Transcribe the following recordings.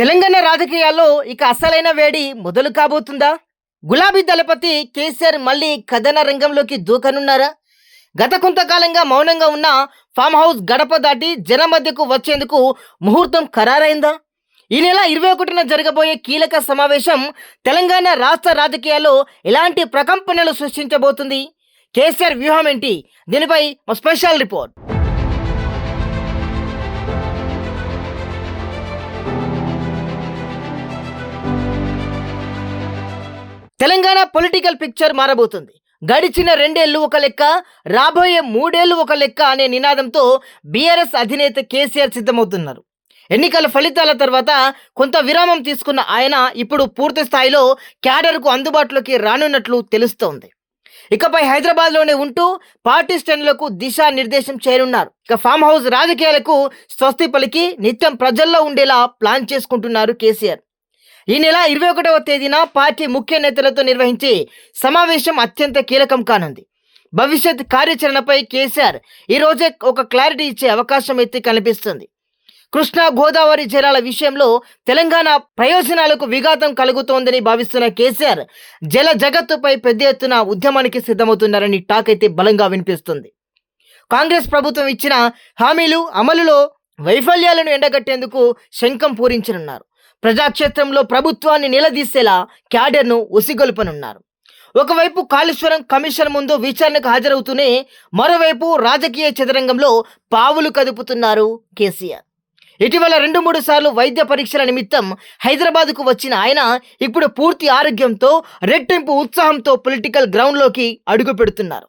తెలంగాణ రాజకీయాల్లో ఇక అసలైన వేడి మొదలు కాబోతుందా? గులాబీ దళపతి కేసీఆర్ మళ్ళీ కథన రంగంలోకి దూకనున్నారా? గత కొంతకాలంగా మౌనంగా ఉన్న ఫామ్ హౌస్ గడప దాటి జన మధ్యకు వచ్చేందుకు ముహూర్తం ఖరారైందా? ఈ నెల ఇరవై ఒకటిన జరగబోయే కీలక సమావేశం తెలంగాణ రాష్ట్ర రాజకీయాల్లో ఎలాంటి ప్రకంపనలు సృష్టించబోతుంది? కేసీఆర్ వ్యూహం ఏంటి? దీనిపై special report. Telangana political picture మారబోతుంది. గడిచిన రెండేళ్ళు ఒక లెక్క రాబోయే మూడేళ్ళు ఒక లెక్క అనే నినాదంతో బీఆర్ఎస్ అధినేత కేసీఆర్ సిద్ధమవుతున్నారు. ఎన్నికల ఫలితాల తర్వాత కొంత విరామం తీసుకున్న ఆయన ఇప్పుడు పూర్తి స్థాయిలో క్యాడర్కు అందుబాటులోకి రానున్నట్లు తెలుస్తోంది. ఇకపై హైదరాబాద్లోనే ఉంటూ పార్టీ స్టాండ్లకు దిశా నిర్దేశం చేయనున్నారు. ఇక ఫామ్ హౌస్ రాజకీయాలకు స్వస్తి పలికి నిత్యం ప్రజల్లో ఉండేలా ప్లాన్ చేసుకుంటున్నారు కేసీఆర్. ఈ నెల ఇరవై ఒకటవ తేదీన పార్టీ ముఖ్య నేతలతో నిర్వహించే సమావేశం అత్యంత కీలకం కానుంది. భవిష్యత్ కార్యాచరణపై కేసీఆర్ ఈరోజే ఒక క్లారిటీ ఇచ్చే అవకాశం అయితే కనిపిస్తుంది. కృష్ణా గోదావరి జలాల విషయంలో తెలంగాణ ప్రయోజనాలకు విఘాతం కలుగుతోందని భావిస్తున్న కేసీఆర్ జల జగత్తుపై పెద్ద ఎత్తున ఉద్యమానికి సిద్ధమవుతున్నారని టాక్ అయితే బలంగా వినిపిస్తుంది. కాంగ్రెస్ ప్రభుత్వం ఇచ్చిన హామీలు అమలులో వైఫల్యాలను ఎండగట్టేందుకు శంఖం పూరించనున్నారు. ప్రజాక్షేత్రంలో ప్రభుత్వాన్ని నిలదీసేలా క్యాడర్ను ఉసిగొల్పనున్నారు. ఒకవైపు కాళేశ్వరం కమిషన్ ముందు విచారణకు హాజరవుతూనే మరోవైపు రాజకీయ చదరంగంలో పావులు కదుపుతున్నారు కేసీఆర్. ఇటీవల రెండు మూడు సార్లు వైద్య పరీక్షల నిమిత్తం హైదరాబాద్కు వచ్చిన ఆయన ఇప్పుడు పూర్తి ఆరోగ్యంతో రెట్టింపు ఉత్సాహంతో పొలిటికల్ గ్రౌండ్లోకి అడుగు పెడుతున్నారు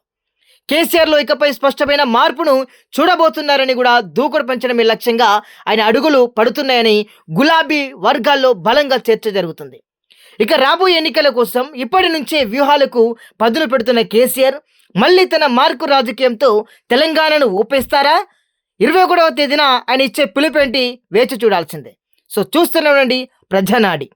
కేసీఆర్లో ఇకపై స్పష్టమైన మార్పును చూడబోతున్నారని కూడా దూకుడు పెంచడమే లక్ష్యంగా ఆయన అడుగులు పడుతున్నాయని గులాబీ వర్గాల్లో బలంగా చర్చ జరుగుతుంది. ఇక రాబోయే ఎన్నికల కోసం ఇప్పటి నుంచే వ్యూహాలకు పదులు పెడుతున్న కేసీఆర్ మళ్ళీ తన మార్కు రాజకీయంతో తెలంగాణను ఊపేస్తారా? ఇరవై ఒకటవ తేదీన ఆయన ఇచ్చే పిలుపేంటి వేచి చూడాల్సిందే. సో చూస్తూనే ఉండండి ప్రజానాడి.